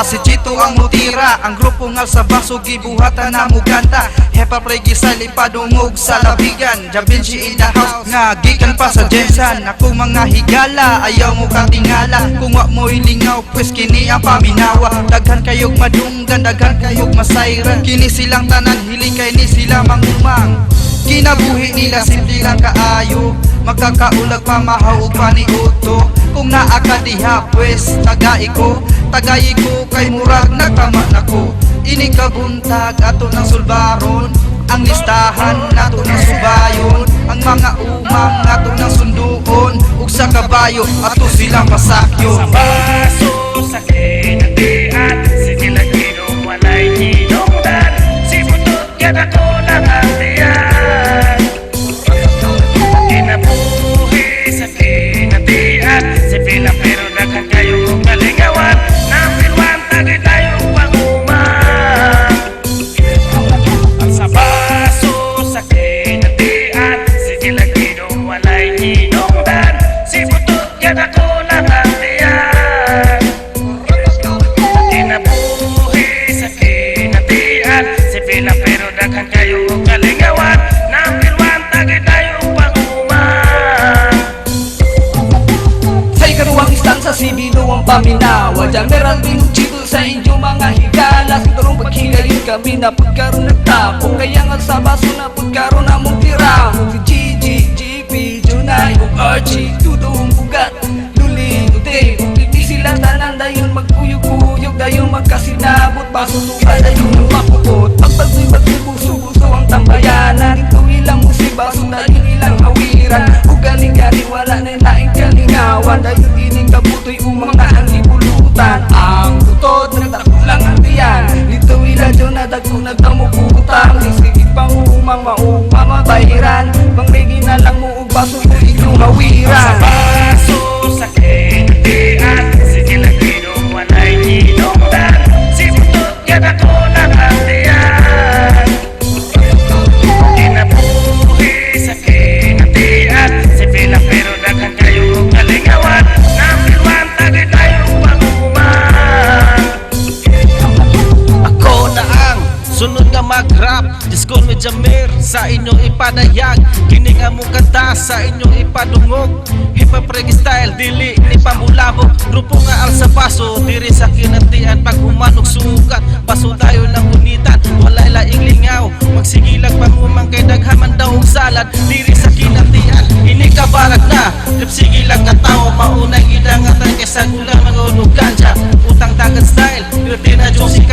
ato ang mutira. Ang grupo ngal sa baso gibuhatan na muganta Hepa pregi sa lipadungog sa labigan. Jabinchi in the house nga gikan pa sa Jensan. Ako mga higala ayaw mo katingala Kung wa mo ilingaw pues kini ang paminawa. Daghan kayog madunggan daghan kayog masayran. Kini silang tanan hiling kay ni sila mangumang. Kinabuhi nila simple lang kaayo. Magkakaulag pa mahaw pa ni Uto Kung naa ka diha pues tagai ko. Tagay ko kay murag nagtama na ko. Ini kabuntag ato ng sulbaron. Ang listahan nato ng subayon. Ang mga umang nato ng sunduon. Ug sa kabayo ato silang masakyo Sa baso, kami na pagkaroon nagtapo Kaya nga sa baso na pagkaroon na mong tiramo Si Gigi, GP, Junay, ug Archie Tudong bugat, luli, uti Hindi sila tanan dayon magkuyog-kuyog Dayon magkasinabot, baso tuba dayon makukot Pagpagsoy magbubuso-buso ang tambayanan. Ito ilang musibaso, dayon ilang awiran. Ug galing-galing wala na laing kalingawan. Dayon ining kabutoy umang na ang Ang butod nagtakulang ang tiyan Dito ila dyan na dagkong nagtamukutang Sige pang umang maumang Jamir sa inyong ipadayag Kining among kanta sa inyong ipadungog. Hip hop reggae style dili ni pamulabog Grupo nga al sa paso diri sa kinantian Pag humanog sugat paso tayo ng unitan. Walay laing lingaw magsigilag pangumang kay daghaman daw salad. Diri sa kinantian ini kabarag na. Trip sigilag ka tao maunay gidangatan kaysa gula magunog ganja Utang dagat style Dirty na Josie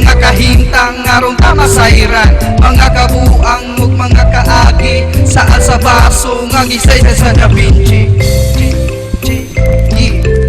Mga kahintang naron ta masairan Mga kabuang ug mga kaagi Saan sa baso nga gisay sa Da Vinci Yeah.